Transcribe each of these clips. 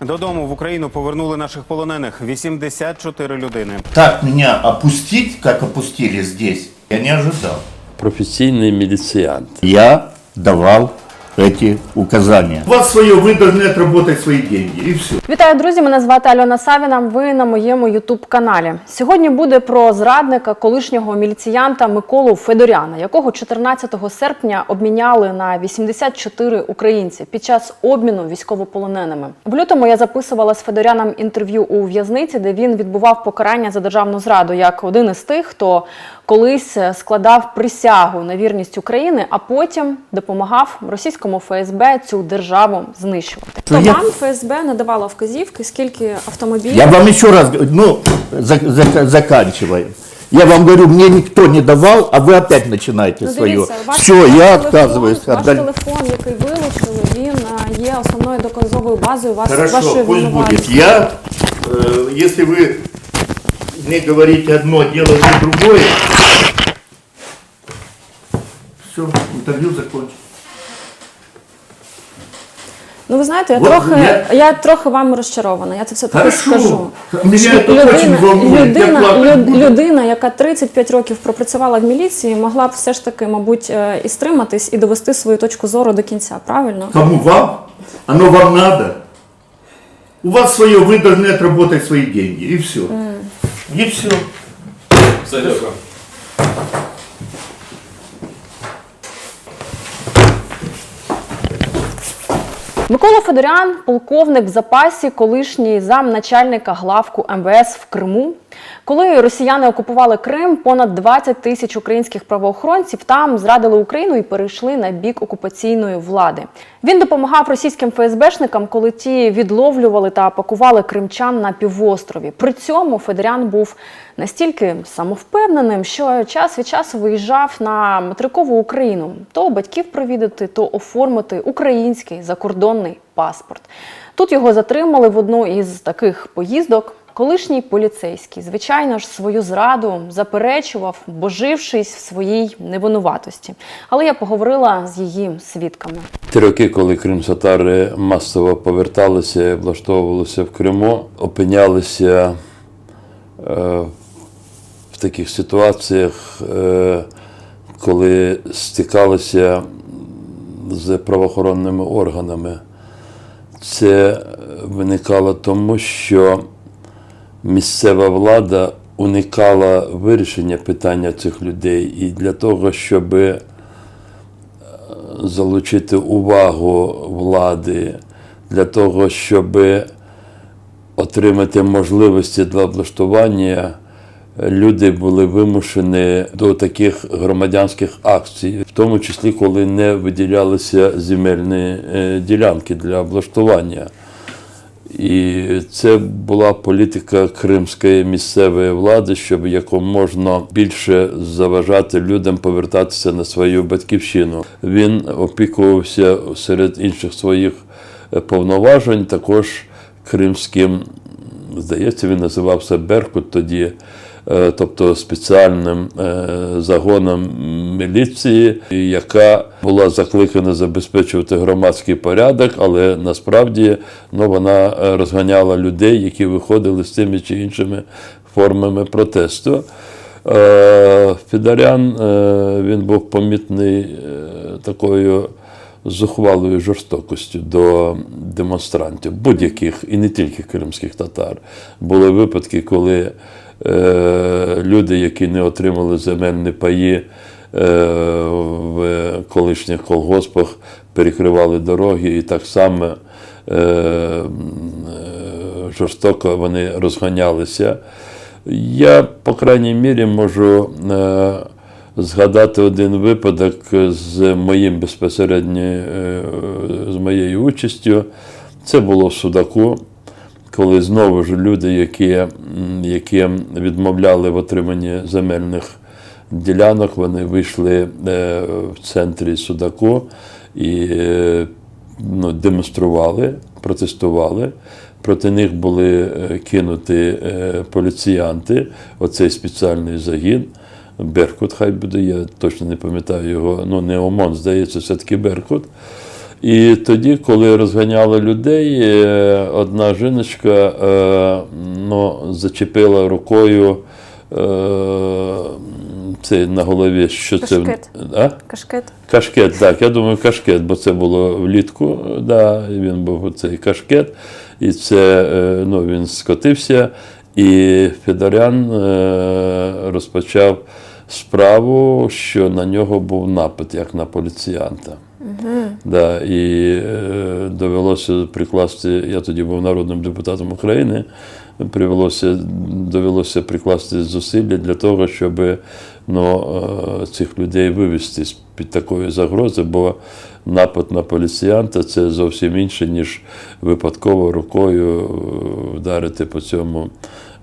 Додому в Україну повернули наших полонених 84 людини. Так мене опустить, як опустили здесь, я не ожидав. професійний міліціянт. Я давал эти указания. У вас свое, вы должны отработать свои деньги, и все. Вітаю, друзі! Мене звати Альона Савіна. Ви на моєму ютуб каналі. Сьогодні буде про зрадника колишнього міліціянта Миколу Федоряна, якого 14 серпня обміняли на 84 українці під час обміну військовополоненими. В лютому я записувала з Федоряном інтерв'ю у в'язниці, де він відбував покарання за державну зраду як один із тих, хто колись складав присягу на вірність України, а потім допомагав російському ФСБ цю державу знищувати. То я- вам ФСБ надавало вказівки, скільки автомобілів Я вам еще раз говорю, ну, за- за- заканчиваем. Я вам говорю, мне никто не давал, а вы опять начинаете Ну, свое. дивіться, ваш- Все, ваш я телефон- отказываюсь. Ваш отдать. телефон, який вилучили, він е, є основною доказовою базою вас, Хорошо, вашої пусть будет. винуватості. Я, э, если вы мне говорите одно, делаете другое, все, интервью закончено. Ну ви знаєте, я Вот трохи я- я... трохи вам розчарована. Я це все таки Хорошо. скажу. Меня Що это очень волнует. Я людина, плакать люд- буду. людина, яка 35 років пропрацювала в міліції, могла б все ж таки, мабуть, е, і стриматись і довести свою точку зору до кінця. Правильно? Кому вам? Оно вам надо? У вас свое, вы должны отработать свои деньги, и все. И все. Микола Федорян, полковник в запасі, колишній замначальника главку МВС в Криму. Коли росіяни окупували Крим, понад 20 тисяч українських правоохоронців там зрадили Україну і перейшли на бік окупаційної влади. Він допомагав російським ФСБшникам, коли ті відловлювали та пакували кримчан на півострові. При цьому Федорян був настільки самовпевненим, що час від часу виїжджав на материкову Україну то батьків провідати, то оформити український закордонний паспорт. Тут його затримали в одну із таких поїздок. Колишній поліцейський, звичайно ж, свою зраду заперечував, божившись в своїй невинуватості. Але я поговорила з її свідками. Ті роки, коли кримсатари масово поверталися і влаштовувалися в Криму, опинялися е, в таких ситуаціях, е, коли стикалися з правоохоронними органами. Це виникало тому, що місцева влада уникала вирішення питання цих людей. І для того, щоб залучити увагу влади, для того, щоб отримати можливості для облаштування, люди були вимушені до таких громадянських акцій, в тому числі, коли не виділялися земельні е, ділянки для облаштування. І це була політика кримської місцевої влади, щоб якомога більше заважати людям повертатися на свою батьківщину. Він опікувався серед інших своїх е, повноважень, також кримським, здається, він називався Беркут тоді. Е, Тобто спеціальним е, загоном міліції, яка була закликана забезпечувати громадський порядок, але насправді ну, вона е, розганяла людей, які виходили з тими чи іншими формами протесту. Фідарян він був помітний такою зухвалою жорстокістю до демонстрантів, будь-яких і не тільки кримських татар. Були випадки, коли люди, які не отримали земельні паї е, в колишніх колгоспах, перекривали дороги і так само е, е, жорстоко вони розганялися. Я, по крайній мірі, можу е, згадати один випадок з моїм безпосередньо е, з моєю участю. Це було в Судаку, коли знову ж люди, які, які відмовляли в отриманні земельних ділянок, вони вийшли е, в центрі Судаку і е, ну, демонстрували, протестували. Проти них були е, кинуті поліціянти, оцей спеціальний загін. Беркут, хай буде, я точно не пам'ятаю його, ну не ОМОН, здається, все-таки Беркут. І тоді, коли розганяли людей, е, одна жіночка е, ну, зачепила рукою е, це на голові, що Кашкет. це. А? Кашкет. Кашкет, так, я думаю, кашкет, бо це було влітку, да, він був цей кашкет, і це ну, він скотився, і Федорян розпочав справу, що на нього був напад, як на поліціянта. Да, і е, довелося прикласти, я тоді був народним депутатом України, привелося, довелося прикласти зусилля для того, щоб ну, е, цих людей вивести з під такої загрози, бо напад на поліціянта це зовсім інше, ніж випадково рукою е, вдарити по цьому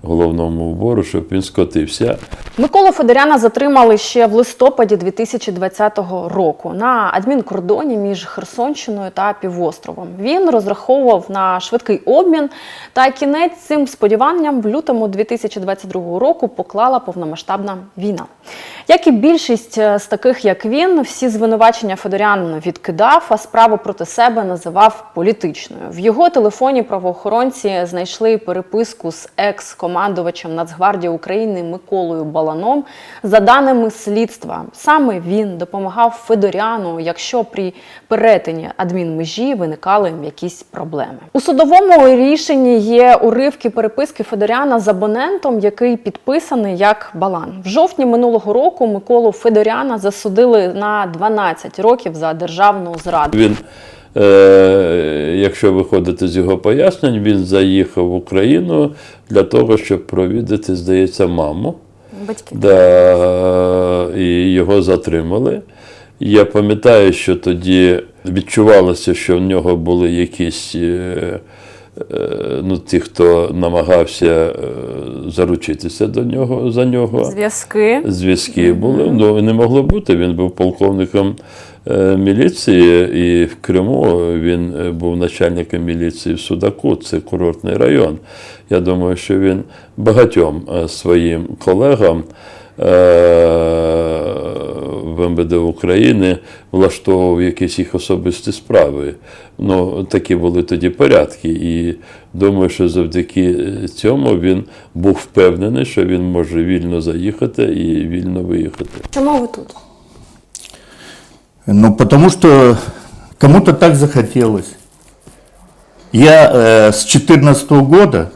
головному убору, щоб він скотився. Миколу Федоряна затримали ще в листопаді 2020 року на адмінкордоні між Херсонщиною та півостровом. Він розраховував на швидкий обмін, та кінець цим сподіванням в лютому 2022 року поклала повномасштабна війна. Як і більшість е, з таких, як він, всі звинувачення Федорян відкидав, а справу проти себе називав політичною. В його телефоні правоохоронці знайшли переписку з екс-командувачем Нацгвардії України Миколою Баланом. За даними слідства, саме він допомагав Федоряну, якщо при перетині адмінмежі виникали якісь проблеми. У судовому рішенні є уривки переписки Федоряна з абонентом, який підписаний як Балан. В жовтні минулого року Миколу Федоряна засудили на 12 років за державну зраду. Він, якщо виходити з його пояснень, він заїхав в Україну для того, щоб провідати, здається, маму. Батьки. Да, і його затримали. Я пам'ятаю, що тоді відчувалося, що в нього були якісь е, е, ну, ті, хто намагався е, заручитися до нього, за нього. Зв'язки. Зв'язки були. Ну, не могло бути. Він був полковником е, міліції, і в Криму він е, був начальником міліції в Судаку, це курортний район. Я думаю, що він багатьом е, своїм колегам е, в МВД України влаштовував якісь їх особисті справи. Ну, такі були тоді порядки. І думаю, що завдяки цьому він був впевнений, що він може вільно заїхати і вільно виїхати. Чому ви тут? Ну, потому что кому-то так захотелось. Я э, с 2014 года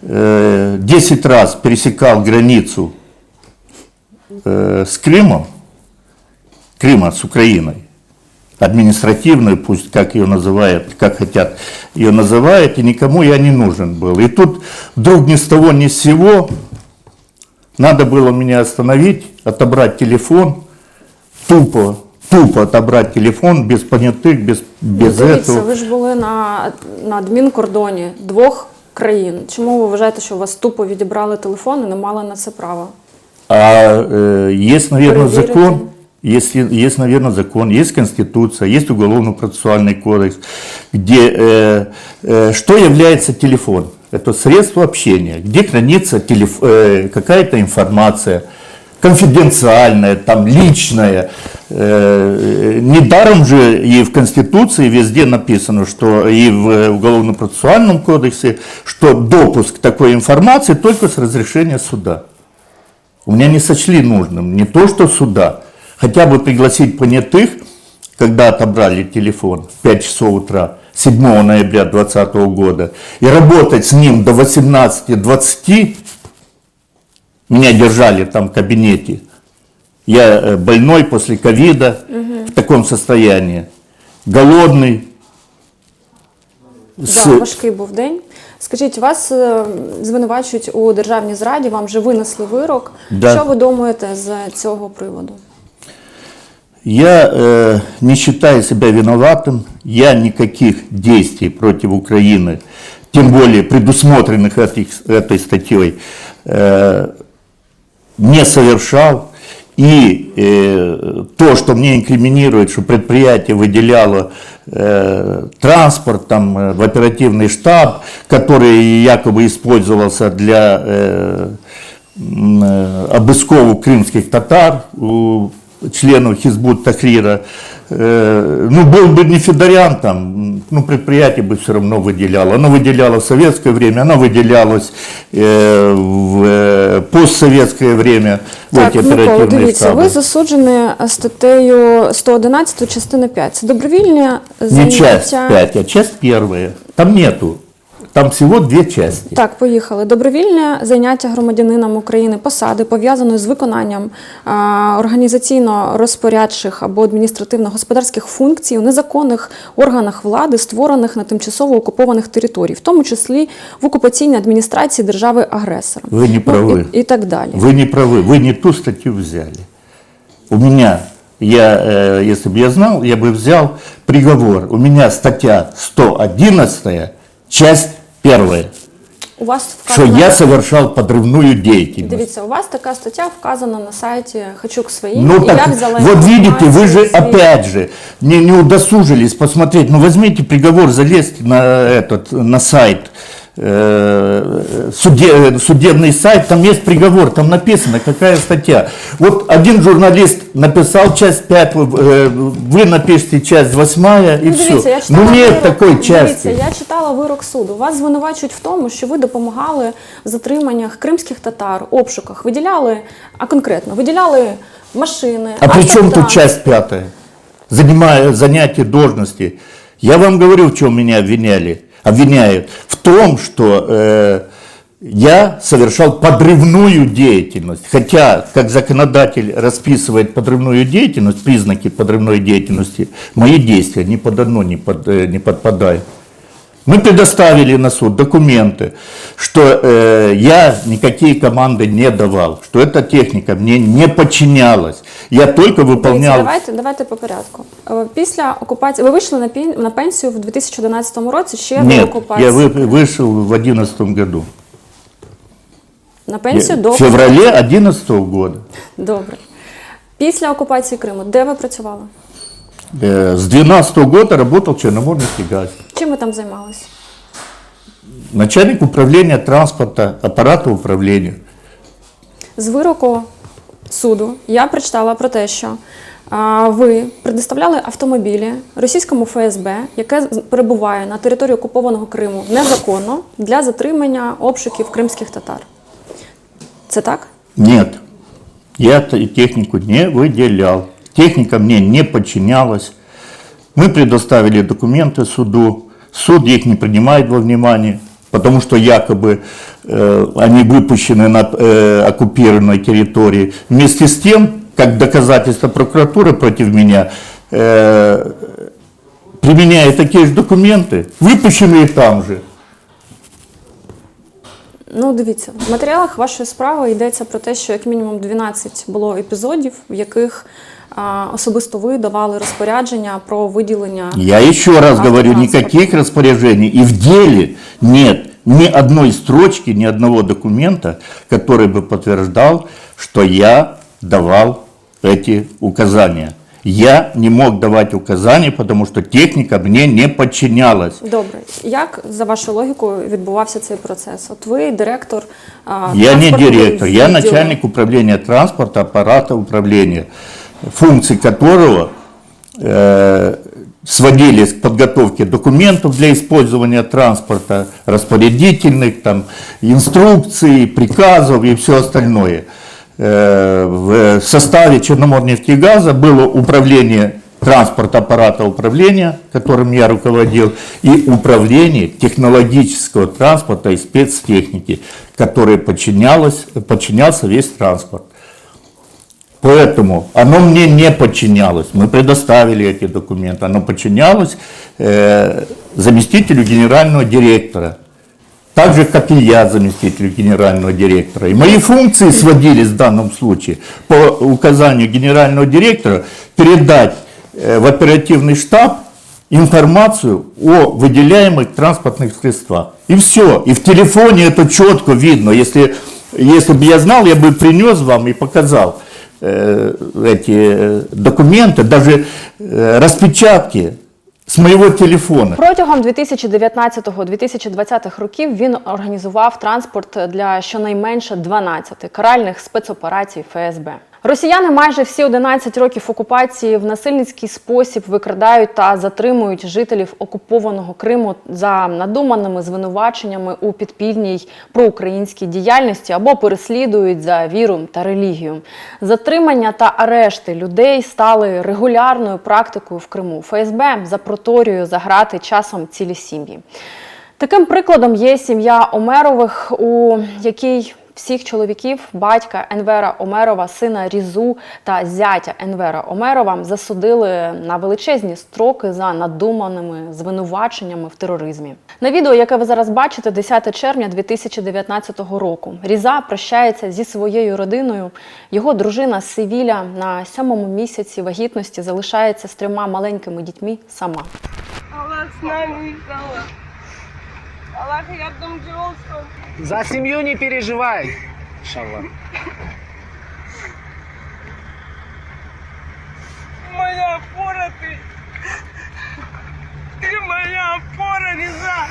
э, 10 раз пересекал границу э, с Крымом, Крыма с Украиной, административную, пусть как ее называют, как хотят ее называют, и никому я не нужен был. И тут вдруг ни с того ни с сего надо было меня остановить, отобрать телефон, тупо, тупо отобрать телефон, без понятых, без, без Ну, Дивіться, этого. ви ж були на, на адмінкордоні двох країн. Чому ви вважаєте, що у вас тупо відібрали телефон і не мали на це права? А э, есть, наверное, Проверите. закон, есть, есть, наверное, закон, есть Конституция, есть Уголовно-процессуальный кодекс, где э, э, что является телефон? Это средство общения, где хранится телеф- э, какая-то информация, конфиденциальная, там, личная. Э, недаром же и в Конституции везде написано, что и в Уголовно-процессуальном кодексе, что допуск такой информации только с разрешения суда. У меня не сочли нужным не то, что суда, хотя бы пригласить понятых, когда отобрали телефон в 5 часов утра 7 ноября 2020 года, и работать с ним до 18-20, меня держали там в кабинете. Я э, больной после ковида, в таком состоянии, голодный. с- Да, важкий був день. Скажіть, вас е, звинувачують у державній зраді, вам вже винесли вирок. Да. Що ви думаєте з цього приводу? Я э, не считаю себя виноватым, я никаких действий против Украины, тем более предусмотренных этих- этой статьей, э, не совершал. И э, то, что мне инкриминирует, что предприятие выделяло э, транспорт там, э, в оперативный штаб, который якобы использовался для э, м, э, обысков крымских татар у члену Хизбут Тахрира, э, ну, был бы не Федорян там, ну, предприятие бы все равно выделяло. Оно выделяло в советское время, оно выделялось э, в э, постсоветское время в Так, эти Микола, оперативные дивіться, штабы. ви засуджені статтею 111 частина 5. Це добровільне Не часть заняття. 5, а часть первая. Там нету. Там всего две части. Так, поїхали. Добровільне заняття громадянином України посади пов'язаної з виконанням а, організаційно-розпорядчих або адміністративно-господарських функцій у незаконних органах влади, створених на тимчасово окупованих територій, в тому числі в окупаційній адміністрації держави-агресора. Ви не праві. і, і так далі. Вы не правы, вы не ту статью взяли. У меня, я, э, если бы я знал, я бы взял приговор. У меня статья 111, часть первая, У вас что вказано- я совершал подрывную деятельность. Дивіться, у вас така стаття вказана на сайті Хочу к своїм. Ну і я так, взяла вот видите, вы же інформацію звідси. опять же не, не удосужились посмотреть. Ну возьмите приговор, залезьте на этот на сайт, э, суде- э, судебный сайт, там есть приговор, там написано, какая статья. Вот один журналист написал часть 5, э, вы напишите часть 8 и Ну, все. дивіться, я читала Ну нет вирок, такой дивіться, части. я читала вирок суду. Вас звинувачують в тому, що ви допомагали в затриманнях кримських татар, обшуках, виділяли, а конкретно, виділяли машини. А при чем тут автотранспорт. часть пятая? Занимая занятие должности. Я вам говорю, в чем меня обвиняли. Обвиняют в том, что э, я совершал подрывную деятельность. Хотя, как законодатель расписывает подрывную деятельность, признаки подрывной деятельности, мои действия ни под одно не, под, э, не подпадают. Мы предоставили на суд документы, что э, я никакие команды не давал, что эта техника мне не подчинялась. Я только Дивіться, выполнял... давайте, давайте по порядку. Е, Після окупації ви вийшли на, пен- на пенсію в 2011 році ще до Нет, окупації. я вы- вышел в 2011 году. На пенсію до В феврале 2011 года. Добре. Після окупації Криму, де ви працювали? С 2012 года работал в Черноморский газ. Чим ви там займалися? Начальник управления транспорта, аппарата управления. З вироку суду я прочитала про те, що а, ви предоставляли автомобілі російському ФСБ, яке перебуває на території окупованого Криму незаконно для затримання обшуків кримських татар. Це так? Нет, я т- технику не выделял. Техника мне не подчинялась. Мы предоставили документы суду. Суд их не принимает во внимание, потому что якобы э, они выпущены на э, оккупированной территории. Вместе с тем, как доказательство прокуратуры против меня, э, применяя такие же документы, выпущенные там же, Ну, дивіться, в матеріалах вашої справи йдеться про те, що як мінімум 12 було епізодів, в яких а, особисто ви давали розпорядження про виділення. Я еще раз говорю, автотранспорта. никаких распоряжений. И в деле нет ни одной строчки, ни одного документа, который бы подтверждал, что я давал эти указания. Я не мог давать указания, потому что техника мне не подчинялась. Добре, як за вашою логікою відбувався цей процес? От ви директор. а, Я не транспортного директор, я відділу. начальник управления транспорта, аппарата управления, функции которого э, сводились к подготовке документов для использования транспорта, распорядительных, там, инструкций, приказов и все остальное. Э, в составе Черноморнефтегаза было управление транспорт аппарата управления, которым я руководил, и управление технологического транспорта и спецтехники, которой подчинялось, подчинялся весь транспорт. Поэтому оно мне не подчинялось. Мы предоставили эти документы. Оно подчинялось э, заместителю генерального директора. Так же, как и я, заместителю генерального директора. И мои функции сводились в данном случае по указанию генерального директора передать э, в оперативный штаб информацию о выделяемых транспортных средствах. И все. И в телефоне это четко видно. Если, если бы я знал, я бы принес вам и показал э, эти э, документы, даже э, распечатки с моего телефона. Протягом 2019-2020 років він організував транспорт для щонайменше 12 каральних спецоперацій ФСБ. Росіяни майже всі 11 років окупації в насильницький спосіб викрадають та затримують жителів окупованого Криму за надуманими звинуваченнями у підпільній проукраїнській діяльності або переслідують за віру та релігію. Затримання та арешти людей стали регулярною практикою в Криму. ФСБ за грати часом цілі сім'ї. Таким прикладом є сім'я Омерових, у якій всіх чоловіків, батька Енвера Омерова, сина Різу та зятя Енвера Омерова засудили на величезні строки за надуманими звинуваченнями в тероризмі. На відео, яке ви зараз бачите, 10 червня 2019 року. Різа прощається зі своєю родиною. Його дружина Севіля на сьомому місяці вагітності залишається з трьома маленькими дітьми сама. Аллах с нами, Аллах. Рядом делался. За семью не переживай. Иншаллах. Моя опора ты. Ты моя опора, Реза.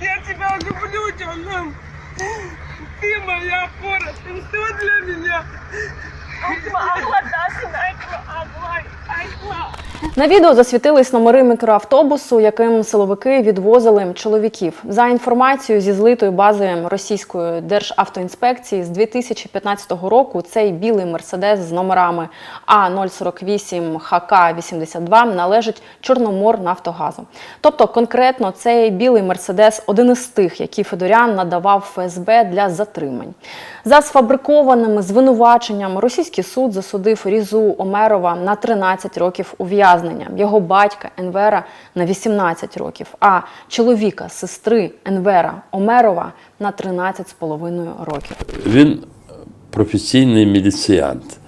Я тебя люблю, Джанам. Ты моя опора, ты все для меня. На этого Аллах, Аллах. На відео засвітились номери мікроавтобусу, яким силовики відвозили чоловіків. За інформацією зі злитої бази російської державтоінспекції з 2015 року цей білий мерседес з номерами А 048 ХК 82 належить Чорномор Нафтогазу. Тобто, конкретно цей білий мерседес один із тих, які Федорян надавав ФСБ для затримань. За сфабрикованими звинуваченнями російський суд засудив Різу Омерова на 13 років ув'язнення, його батька Енвера на 18 років, а чоловіка сестри Енвера Омерова на 13,5 років. Він професійний міліціянт.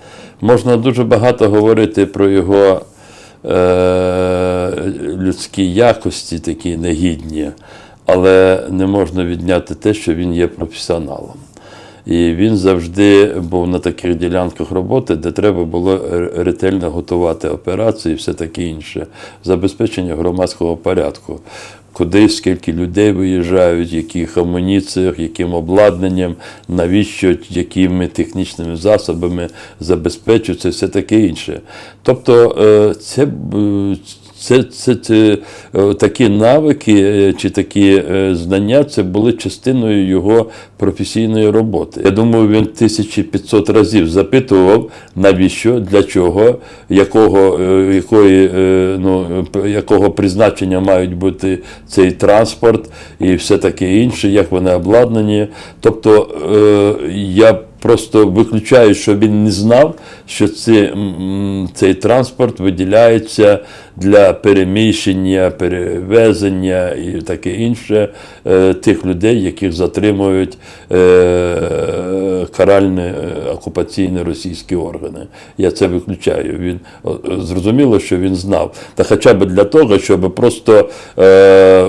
Можна дуже багато говорити про його е, людські якості, такі негідні, але не можна відняти те, що він є професіоналом. І він завжди був на таких ділянках роботи, де треба було ретельно готувати операції і все таке інше, забезпечення громадського порядку. Куди, скільки людей виїжджають, яких амуніціях, яким обладнанням, навіщо, якими технічними засобами забезпечується, все таке інше. Тобто е, це, це, це, це е, такі навики е, чи такі е, знання це були частиною його професійної роботи. Я думаю, він 1500 разів запитував, навіщо, для чого, якого, якої, ну, якого призначення мають бути цей транспорт і все таке інше, як вони обладнані. Тобто я просто виключаю, що він не знав, що ці, цей транспорт виділяється для переміщення, перевезення і таке інше е, тих людей, яких затримують е, каральні е, окупаційні російські органи. Я це виключаю. Він зрозуміло, що він знав. Та хоча б для того, щоб просто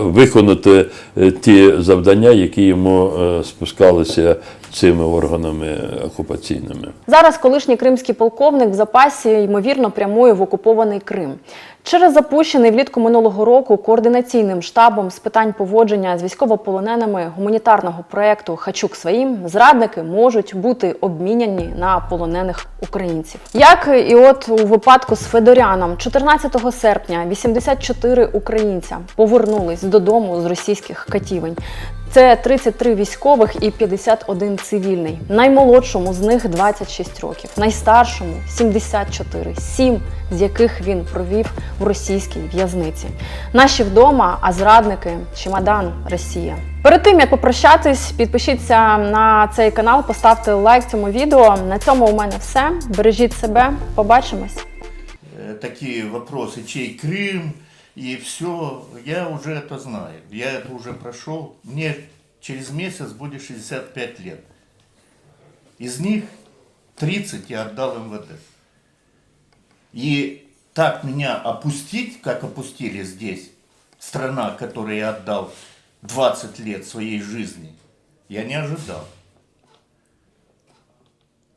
виконати ті завдання, які йому спускалися цими органами окупаційними. Зараз колишній кримський полковник в запасі ймовірно прямує в окупований Крим. Через запущений влітку минулого року координаційним штабом з питань поводження з військовополоненими гуманітарного проєкту Хачук своїм зрадники можуть бути обміняні на полонених українців. Як і от у випадку з Федоряном, 14 серпня 84 українця повернулись додому з російських катівень. Це 33 військових і 51 цивільний. Наймолодшому з них 26 років, найстаршому 74, 7 з яких він провів в російській в'язниці. Наші вдома, а зрадники чемодан Росія. Перед тим як попрощатись, підпишіться на цей канал, поставте лайк цьому відео. На цьому у мене все. Бережіть себе, побачимось. Э, такие вопросы, чей Крым и все, я уже это знаю, я это уже прошел. Мне через месяц будет 65 лет. Из них 30 я отдал МВД. И так меня опустить, как опустили здесь, страна, которой я отдал 20 лет своей жизни, я не ожидал.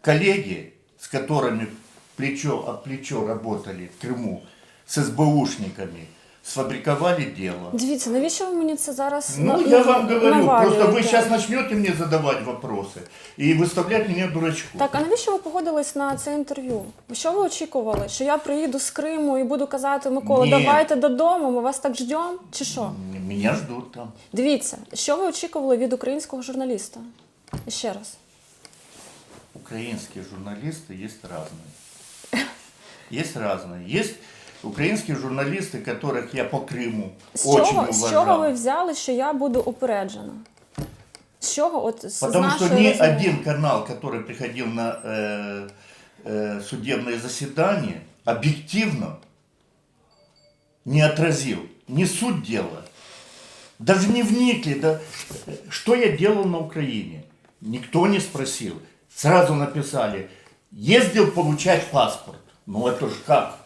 Коллеги, с которыми плечо от плечо работали в Крыму, с СБУшниками, сфабриковали дело. Дивіться, навіщо ви мені це зараз Ну, на- я вам говорю, навалюєте? просто вы сейчас начнете мне задавать вопросы и выставлять меня дурачком. Так, а навіщо ви погодились на це інтерв'ю? Що ви очікували? Що я приїду з Криму і буду казати Микола, Ні. давайте додому, ми вас так ждемо? Чи що? Меня ждут там. Дивіться, що ви очікували від українського журналіста? І ще раз. Украинские журналисты есть разные. Есть разные. Есть украинские журналисты, которых я по Крыму З очень чого, уважал. з чого ви взяли, що я буду упереджена? З чого? От з Потому з что нашої ни розмови? один канал, который приходил на э, э, судебное заседание, объективно не отразил ни суть дела, даже не вникли, да, что я делал на Украине. Никто не спросил. Сразу написали, ездил получать паспорт. Ну это ж как?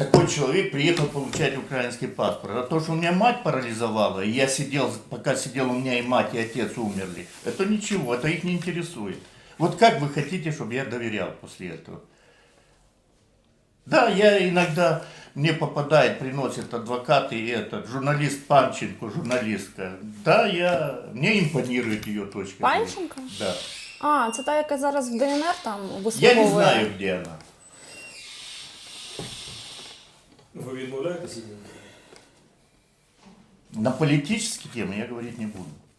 Такой человек приехал получать украинский паспорт. А то, что у меня мать парализовала, и я сидел, пока сидел у меня и мать, и отец умерли, это ничего, это их не интересует. Вот как вы хотите, чтобы я доверял после этого? Да, я иногда, мне попадает, приносит адвокат и этот, журналист Панченко, журналистка. Да, я, мне импонирует ее точка Панченко? Да. А, це та, яка зараз в ДНР там Я вислуговує? не знаю, где она. Ви відмовляєтеся? На политические темы я говорить не буду.